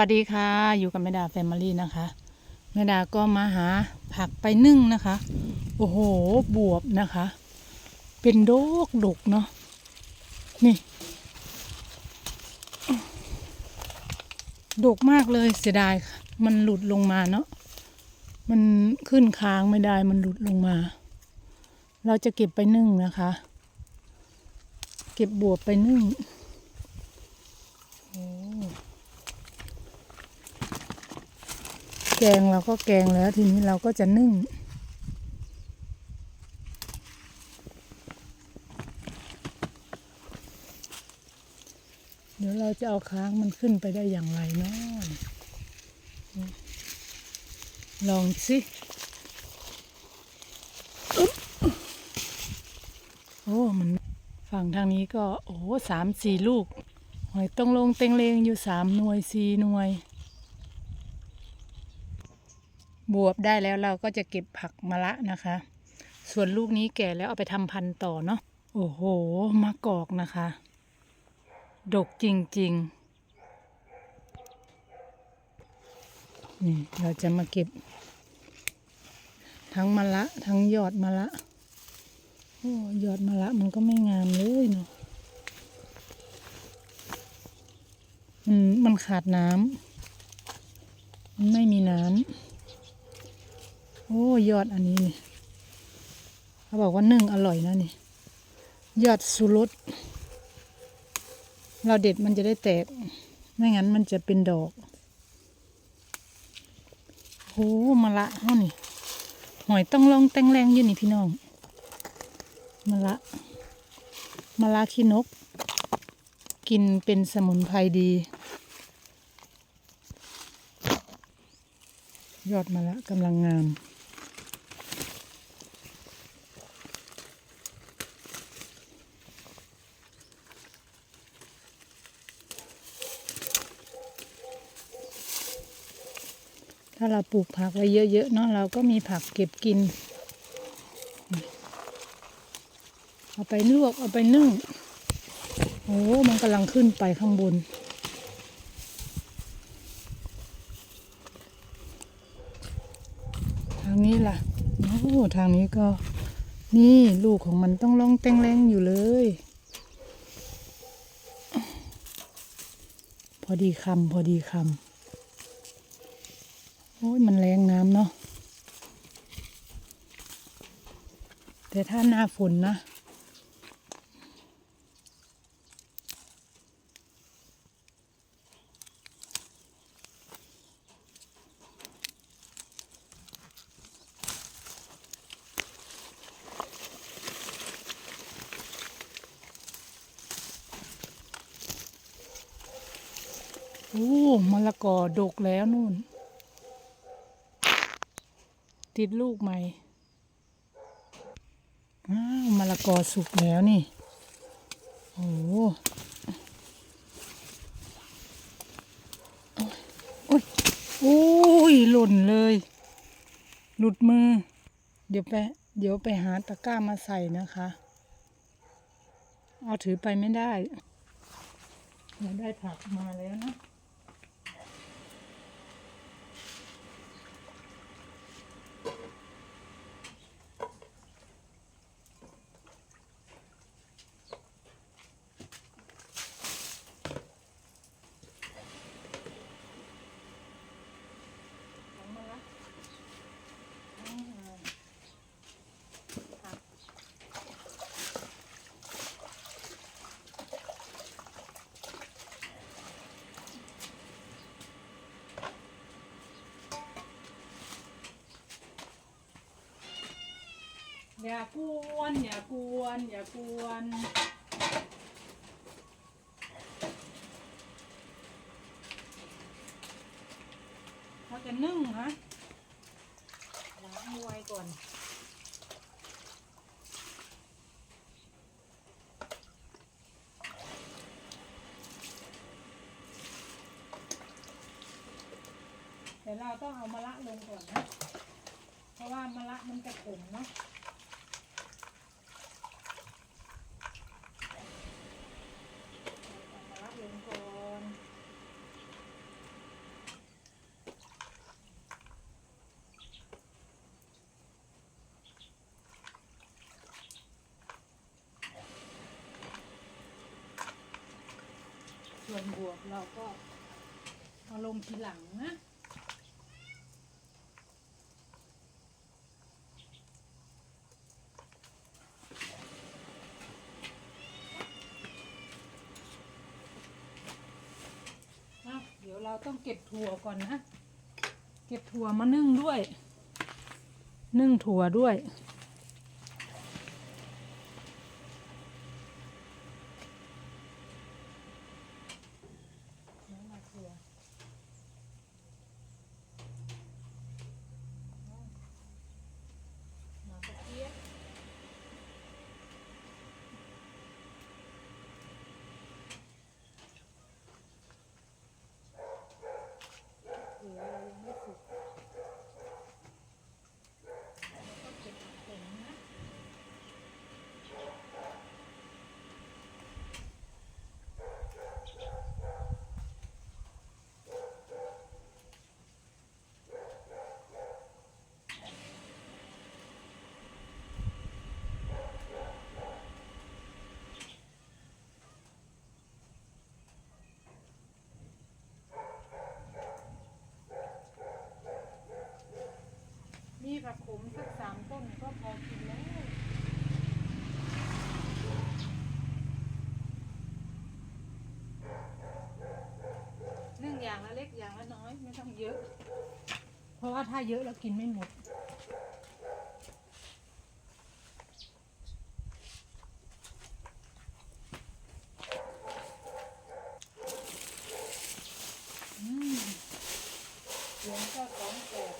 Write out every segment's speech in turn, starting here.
สวัสดีค่ะ อยู่กับแม่ดาแฟมิลี่นะคะแม่ดาก็มาหาผักไปนึ่งนะคะ โอ้โห บวบนะคะ เป็นโดกดกเนาะนี่ดกมากเลยเสียดายมันหลุดลงมาเนาะมันขึ้นค้างไม่ได้มันหลุดลงมา เราจะเก็บไปนึ่งนะคะ เก็บบวบไปนึ่งโอ้ แกงเราก็แกงแล้วทีนี้เราก็จะนึ่ง เดี๋ยวเราจะเอาค้างมันขึ้นไปได้อย่างไรเนาะลองสิโอ้มันฝั่งทางนี้ก็ โอ้สามสี่ลูกหอยต้องลงเต็งเลงอยู่สามหน่วยสี่หน่วย บวบได้แล้วเราก็จะเก็บผักมะละนะคะ ส่วนลูกนี้แก่แล้วเอาไปทำพันธุ์ต่อเนาะโอ้โหมะกอกนะคะ ดกจริงๆนี่เราจะมาเก็บ ทั้งมะละทั้งยอดมะละโอ้ยอดมะละมันก็ไม่งามเลยเนาะมันมันขาดน้ำมันไม่มีน้ำ โอ้ยอดอันนี้นี่เขาบอกว่านึ่งอร่อยนะนี่ ยอดสุรสเราเด็ดมันจะได้แตก ไม่งั้นมันจะเป็นดอกโอ้มะละเท่านี่หอยต้องลองแตงแรงอยู่นี่พี่น้องมะละมะละขี้นก กินเป็นสมุนไพรดี ยอดมะละกำลังงาม ถ้าเราปลูกผักไว้เยอะๆเนาะเราก็มีผักเก็บกิน เอาไปลวกเอาไปนึ่ง โอ้มันกำลังขึ้นไปข้างบนทางนี้ล่ะโอ้ทางนี้ก็นี่ลูกของมันต้องลองแตงแรงอยู่เลย พอดีคำพอดีคำ อ้ยมันแรงน้ำเนาะแต่ถ้าหน้าฝนนะ โอ้มะละกอดกแล้วนู่น ติดลูกใหม่ อ้าวมะละกอสุกแล้วนี่ โอ้โหโอ้ยโอ้ยหล่นเลย หลุดมือ เดี๋ยวไป เดี๋ยวไปหาตะกร้ามาใส่นะคะ เอาถือไปไม่ได้ เราได้ผักมาแล้วนะ อย่ากวนอย่ากวนอย่ากวนเขาจะนึ่งฮะล้างมวยก่อนแต่เราต้องเอามะละลงก่อนนะ เพราะว่ามะละมันจะขมเนาะเอามะละลงก่อน วนบวบเราก็เอาลงทีหลังนะอะเดี๋ยวเราต้องเก็บถั่วก่อนนะ เก็บถั่วมานึ่งด้วย นึ่งถั่วด้วย น้ำมาถั่วมากระเทียมเหลือเรายังไม่สุกต้องเก็บผักผงนะ มี ผักขมสักสามต้นก็พอกินแล้วหนึ่งอย่างละเล็กอย่างละน้อยไม่ต้องเยอะ เพราะว่าถ้าเยอะแล้วกินไม่หมด อืมเสียงก็ของแปลก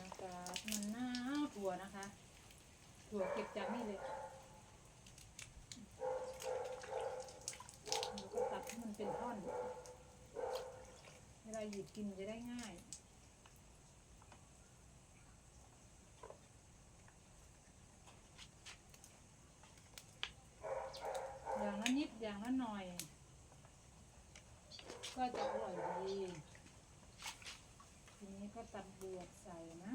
อากาศมันหนาวถั่วนะคะ ถั่วเก็บจากนี่เลยแล้วก็ตัดให้มันเป็นท่อน เวลาหยิบกินจะได้ง่ายอย่างละนิดอย่างละหน่อย ก็จะอร่อยดี ทีนี้ก็ตัดบวบใส่นะ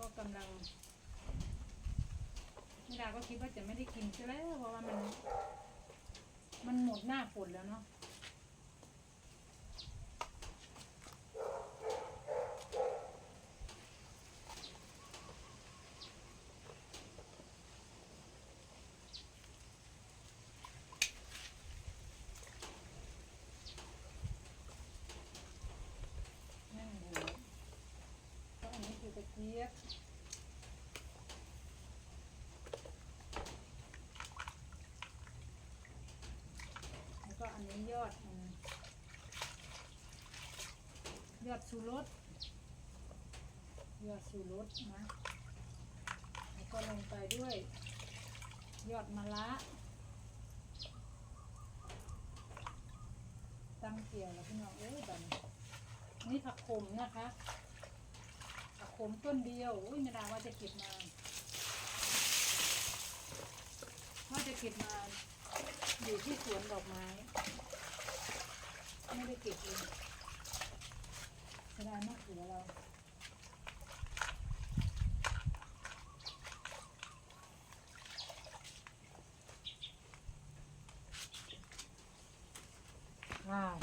ก็กำลังนิดาก็คิดว่าจะไม่ได้กินใช่แล้วเพราะว่ามัน มันหมดหน้าฝนแล้วเนาะ นั่งหัวก็อันนี้คือกระเจี๊ยบแล้วก็อันนี้ ยอดยอดสูรสยอดสูรสนะแล้วก็ลงไปด้วย ยอดมะระตั้งเกี่ยวแล้วพี่น้องเอ้ยแบัดนนี่ผักขมนะคะผักขมต้นเดียวอุ้ยไม่ได้ว่าจะเก็บมาว่าจะเก็บมาอยู่ที่สวนดอกไม้ ไม่ได้เก็บเองไม่ได้มะเขือเราว้าว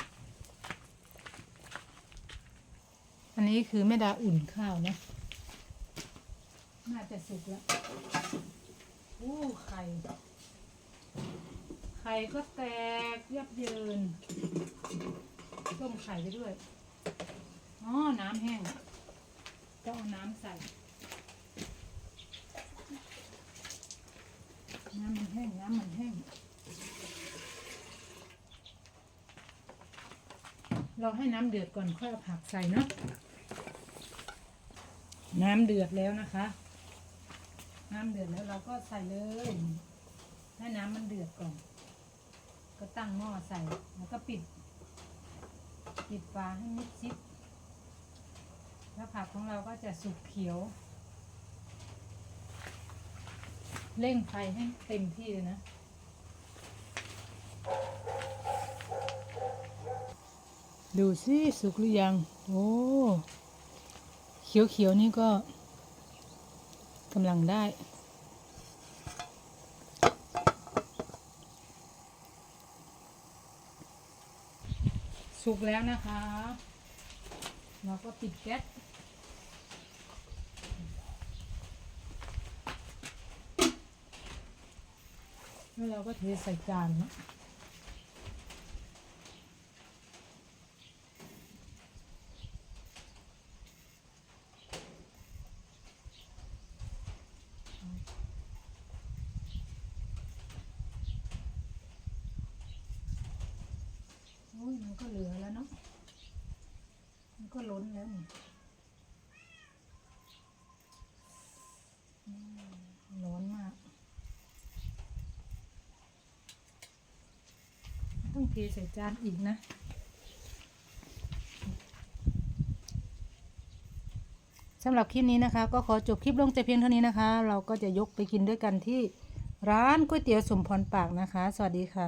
อันนี้คือแม่ดาอุ่นข้าวนะ น่าจะสุกแล้ว อู้ไข่ ข่ก็แตกยับเยิน ต้มไข่ไปด้วย อ๋อ น้ำแห้งต้องเอาน้ำใส่ น้ำมันแห้ง น้ำมันแห้ง เราให้น้ำเดือดก่อนค่อยเอาผักใส่เนาะ น้ำเดือดแล้วนะคะ น้ำเดือดแล้วเราก็ใส่เลย ให้น้ำมันเดือดก่อน ก็ตั้งหม้อใส่ แล้วก็ปิด ปิดฝาให้มิดชิด แล้วผักของเราก็จะสุกเขียว เร่งไฟให้เต็มที่เลยนะดูสิสุกหรือยัง โอ้ เขียวๆนี่ก็กำลังได้ สุกแล้วนะคะ เราก็ปิดแก๊สแล้วเราก็เทใส่จานเนะ ยมันก็เหลือแล้วเนาะ มันก็ล้นแล้วนี่อืมร้อนมาก ต้องเทใส่จานอีกนะสำหรับคลิปนี้นะคะ ก็ขอจบคลิปลงแต่เพียงเท่านี้นะคะ เราก็จะยกไปกินด้วยกันที่ร้านก๋วยเตี๋ยวสมพรปากนะคะ สวัสดีค่ะ